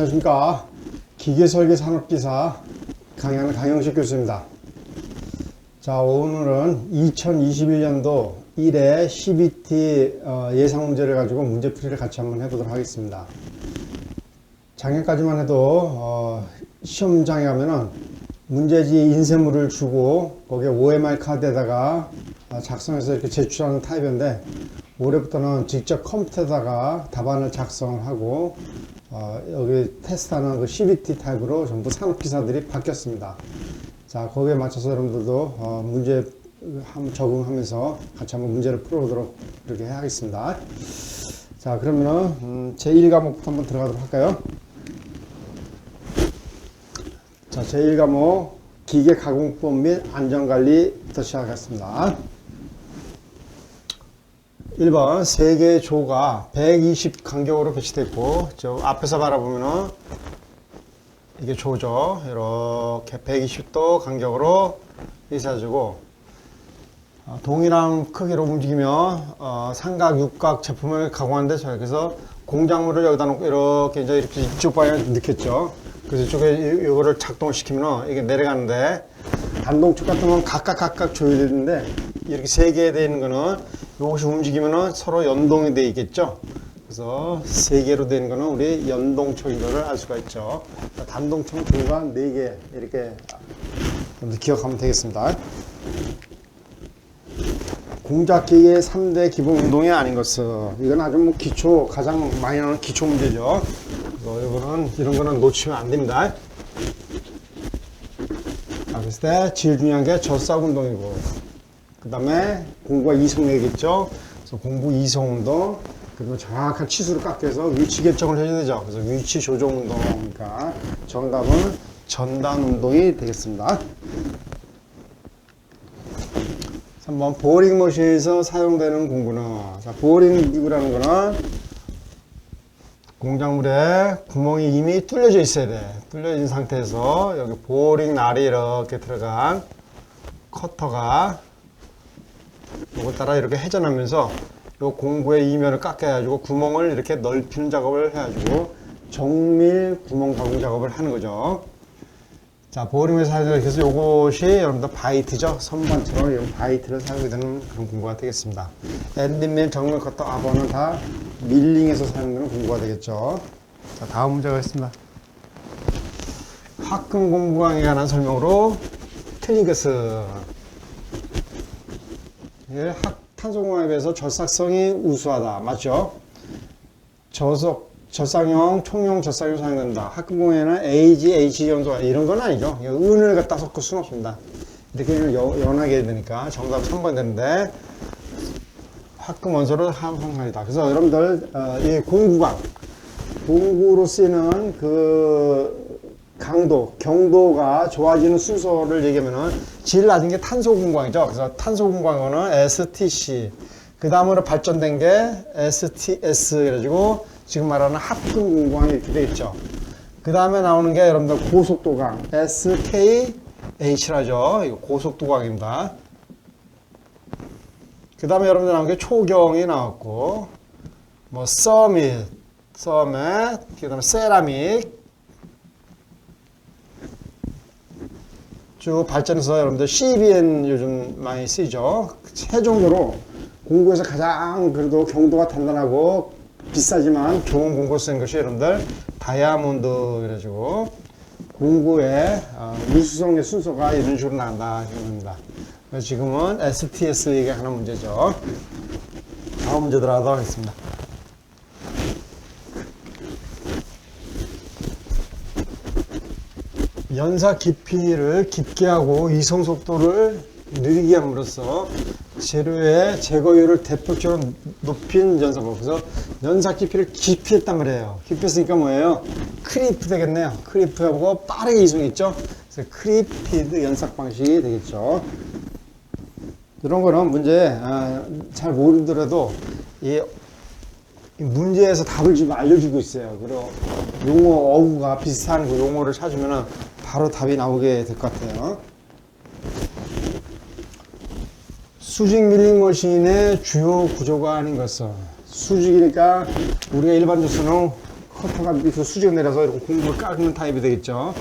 안녕하십니까. 기계설계 산업기사 강의하는 강영식 교수입니다. 자, 오늘은 2021년도 1회 CBT 어, 예상 문제를 가지고 문제풀이를 같이 한번 해보도록 하겠습니다. 작년까지만 해도 어, 시험장에 가면은 문제지 인쇄물을 주고 거기에 OMR 카드에다가 어, 작성해서 이렇게 제출하는 타입인데 올해부터는 직접 컴퓨터에다가 답안을 작성을 하고 어, 여기 테스트하는 그 CBT 타입으로 전부 산업 기사들이 바뀌었습니다. 자 거기에 맞춰서 여러분들도 어, 문제 한번 적응하면서 같이 한번 문제를 풀어보도록 이렇게 하겠습니다. 자 그러면은 음, 제1과목부터 한번 들어가도록 할까요? 자, 제1과목 기계 가공법 및 안전관리부터 시작하겠습니다. 1번 세 개의 조가 120 간격으로 배치되어 있고 저 앞에서 바라보면은 이게 조죠. 이렇게 120도 간격으로 있어가지고 어, 동일한 크기로 움직이면 어, 삼각, 육각 제품을 가공하는데 저기서 공작물을 여기다 놓고 이렇게 이제 이렇게 이쪽 방향에 넣겠죠. 그래서 이쪽에 이- 이거를 작동을 시키면 이게 내려가는데 단동축 같은 건 각각 각각 조여야 되는데 이렇게 세개 되어 있는 거는 이것이 움직이면은 서로 연동이 되어 있겠죠. 그래서 세 개로 되는 거는 우리 연동초인 거를 알 수가 있죠. 단동청 조가 네 개 이렇게 기억하면 되겠습니다. 공작기계 3대 기본 운동이 아닌 것은 이건 아주 뭐 기초 가장 많이 나오는 기초 문제죠. 그래서 이거는 이런 거는 놓치면 안 됩니다. 자, 그랬을 때 제일 중요한 게 저싸 운동이고 그 다음에 공부가 이성내겠죠. 그래서 공부 이성 운동 그리고 정확한 치수를 깎여서 위치 결정을 해야 되죠. 그래서 위치 조정 운동이니까 정답은 전단 운동이 되겠습니다. 3번 보링 머신에서 사용되는 공구는 자, 보링 기구라는 거는 공작물에 구멍이 이미 뚫려져 있어야 돼. 뚫려진 상태에서 여기 보링 날이 이렇게 들어간 커터가 이걸 따라 이렇게 회전하면서 요 공구의 이면을 깎아가지고 구멍을 이렇게 넓히는 작업을 해가지고 정밀 구멍 가공 작업을 하는 거죠. 자, 보링을 사용해서 그래서 요것이 여러분들 바이트죠. 선반처럼 이런 바이트를 사용하게 되는 그런 공구가 되겠습니다. 앤디밀, 정밀 커터, 아버는 다 밀링에서 사용되는 공구가 되겠죠. 자, 다음 문제가 있습니다. 학금 공부강에 관한 설명으로 학 탄소공학에 비해서 절삭성이 우수하다. 맞죠? 저속 절상형, 총용 절상형 사용된다. 학금공에는 AG, H 연소가 이런 건 아니죠. 은을 갖다 섞을 수는 없습니다. 이렇게 연- 연하게 되니까 정답 3번 되는데 학금 원소를 함성하이다. 그래서 여러분들 어, 이 공구강 공구로 쓰이는 그 강도, 경도가 좋아지는 순서를 얘기하면은 제일 낮은 게 탄소 공광이죠. 그래서 탄소 공광은 STC. 그 다음으로 발전된 게 STS 그래가지고 지금 말하는 합금 공광이 이렇게 되겠죠. 그 다음에 나오는 게 여러분들 고속도강 SKH라죠. 이거 고속도강입니다. 그 다음에 여러분들 나온 게 초경이 나왔고 뭐 서밋, 서밋, 그 다음에 세라믹 쭉 발전해서 여러분들 CBN 요즘 많이 쓰이죠. 최종적으로 공구에서 가장 그래도 경도가 단단하고 비싸지만 좋은 공구 쓰는 것이 여러분들 다이아몬드 그래가지고 공구의 어, 미수성의 순서가 이런 식으로 나간다 이겁니다. 지금은 STS 얘기하는 문제죠. 다음 문제 들어가도록 하겠습니다. 연사 깊이를 깊게 하고 이송 속도를 느리게 함으로써 재료의 제거율을 대폭적으로 높인 연사법. 그래서 연사 깊이를 깊이 했단 말이에요. 깊이 했으니까 뭐예요? 크리프 되겠네요. 크리프하고 빠르게 이송했죠? 그래서 크리피드 연삭 방식이 되겠죠. 이런 거는 문제 아, 잘 모르더라도 이이 문제에서 답을 지금 알려주고 있어요. 그리고 용어 어구가 비슷한 그 용어를 찾으면 바로 답이 나오게 될 것 같아요. 수직 밀링 머신의 주요 구조가 아닌 것은 수직이니까 우리가 일반 조수는 커터가 밑으로 수직 내려서 이렇게 공구를 깎는 타입이 되겠죠.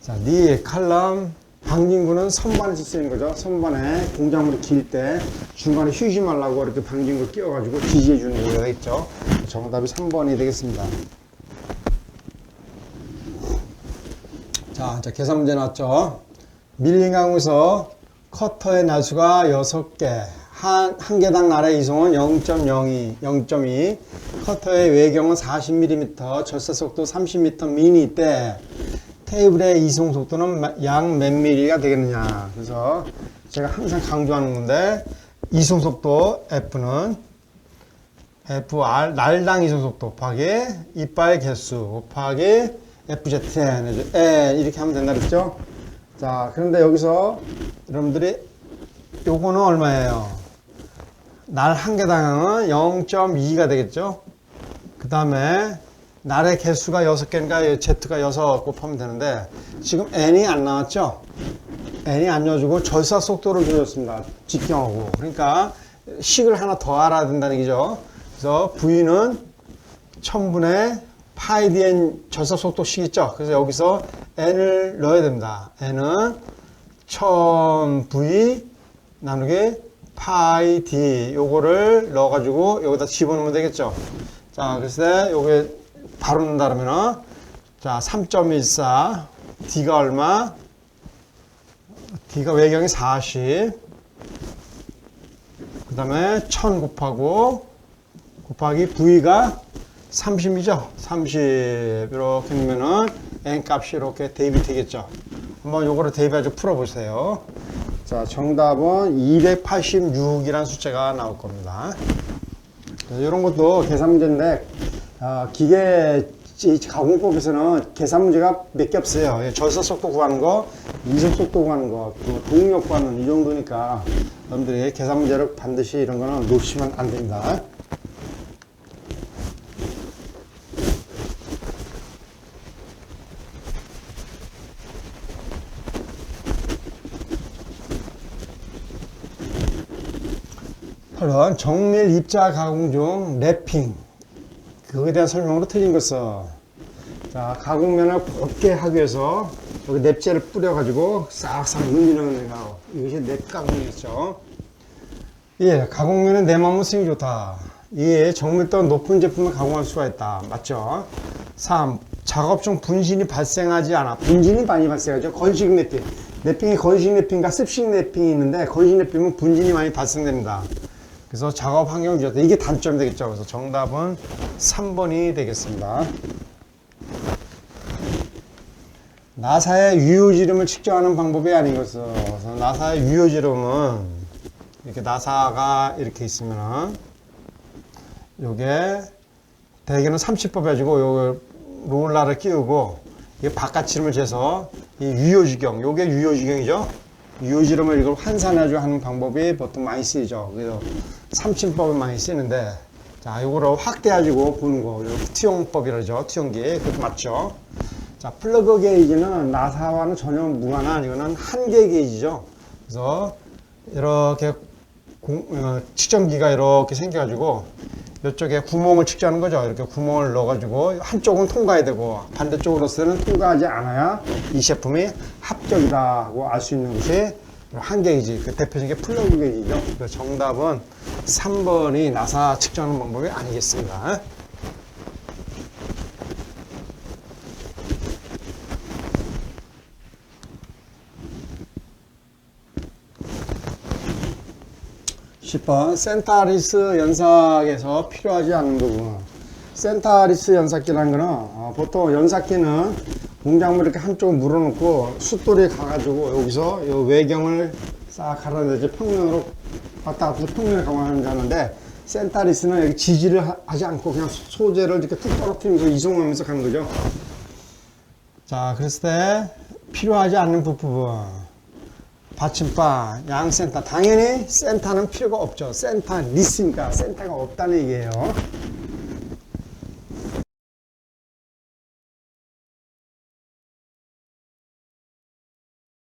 자, 니 칼럼 방진구는 선반에서 쓰이는 거죠. 선반에 공작물이 길 때 중간에 휴지 말라고 이렇게 방진구 끼워가지고 지지해 주는 거가 있죠. 정답이 3번이 되겠습니다. 자, 자 계산 문제 나왔죠. 밀링 강에서 커터의 나수가 6개, 한, 한 개당 날의 이송은 0.02, 0.2, 커터의 외경은 40mm, 절사 속도 30m 미니 때 테이블의 이송 속도는 양몇 미리가 되겠느냐. 그래서 제가 항상 강조하는 건데 이송 속도 F는 FR 날당 이송 속도 곱하기 이빨 개수 곱하기 FZN N 이렇게 하면 된다 그랬죠? 자, 그런데 여기서 여러분들이 요거는 얼마예요? 날 한 개당은 0.2가 되겠죠? 그 다음에 날의 개수가 6개니까 Z가 6 곱하면 되는데 지금 N이 안 나왔죠? N이 안 넣어주고 절사 속도를 줄였습니다. 직경하고. 그러니까 식을 하나 더 알아야 된다는 얘기죠. 그래서 V는 1000분의 파이 dn 절사 속도식 있죠? 그래서 여기서 N을 넣어야 됩니다. N은 1000V 나누기 파이 D 요거를 넣어가지고 여기다 집어넣으면 되겠죠? 자, 그래서 요게 바로 넣는다 그러면은 자, 3.14 D가 얼마? D가 외경이 40. 그 다음에 1000 곱하고 곱하기 V가 30이죠? 30 이렇게 넣으면은 N 값이 이렇게 대입이 되겠죠? 한번 요거를 대입해서 풀어보세요. 자, 정답은 286이라는 숫자가 나올 겁니다. 이런 것도 계산 문제인데 아, 기계 이 가공법에서는 계산 문제가 몇 개 없어요. 예, 절사 속도 구하는 거, 이속 속도 구하는 거, 또 동력 구하는 이 정도니까 여러분들이 계산 문제를 반드시 이런 거는 놓치면 안 됩니다. 그런 정밀 입자 가공 중 랩핑 그거에 대한 설명으로 틀린 것은 자 가공면을 곱게 하기 위해서 여기 랩제를 뿌려가지고 싹싹 늘리는 거 이것이 랩 가공이었죠. 예, 가공면은 내 마음은 쓰기 좋다. 예, 정밀도 높은 제품을 가공할 수가 있다. 맞죠? 3. 작업 중 분신이 발생하지 않아. 분신이 많이 발생하죠. 건식 랩핑. 랩핑이 건식 랩핑과 습식 랩핑이 있는데 건식 랩핑은 분진이 많이 발생됩니다. 그래서 작업 환경이 좋다. 이게 단점이 되겠죠. 그래서 정답은 3번이 되겠습니다. 나사의 유효지름을 측정하는 방법이 아닌 것은 그래서 나사의 유효지름은 이렇게 나사가 이렇게 있으면은 요게 대개는 30법 해가지고 요 롤라를 끼우고 이게 바깥 지름을 재서 이 유효지경 요게 유효지경이죠. 유효지름을 이걸 환산해가지고 하는 방법이 보통 많이 쓰이죠. 그래서 30법을 많이 쓰는데 자 요거를 확대해가지고 보는 거 투영법이라죠. 투영기 그것도 맞죠. 자 플러그 게이지는 나사와는 전혀 무관한 이거는 한계 게이지죠. 그래서 이렇게 공, 어, 측정기가 이렇게 생겨가지고 이쪽에 구멍을 측정하는 거죠. 이렇게 구멍을 넣어가지고 한쪽은 통과해야 되고 반대쪽으로서는 통과하지 않아야 이 제품이 합격이다 하고 알 수 있는 것이 한 게이지, 그 대표적인 게 플러그 게이지죠. 정답은 3번이 나사 측정하는 방법이 아니겠습니다. 십번 센타리스 연삭에서 필요하지 않는 부분. 센타리스 연삭기라는 거는 어, 보통 연삭기는 공작물 이렇게 한쪽 물어놓고 숫돌이 가가지고 여기서 요 외경을 싹 갈아내지 평면으로 왔다 갔다 평면을 강화하는 하는데 센타리스는 여기 지지를 하- 하지 않고 그냥 소재를 이렇게 툭 떨어뜨리면서 이송하면서 가는 거죠. 자, 그랬을 때 필요하지 않는 부분 받침바, 양센터. 당연히 센터는 필요가 없죠. 센터 리스니까 센터가 없다는 얘기예요.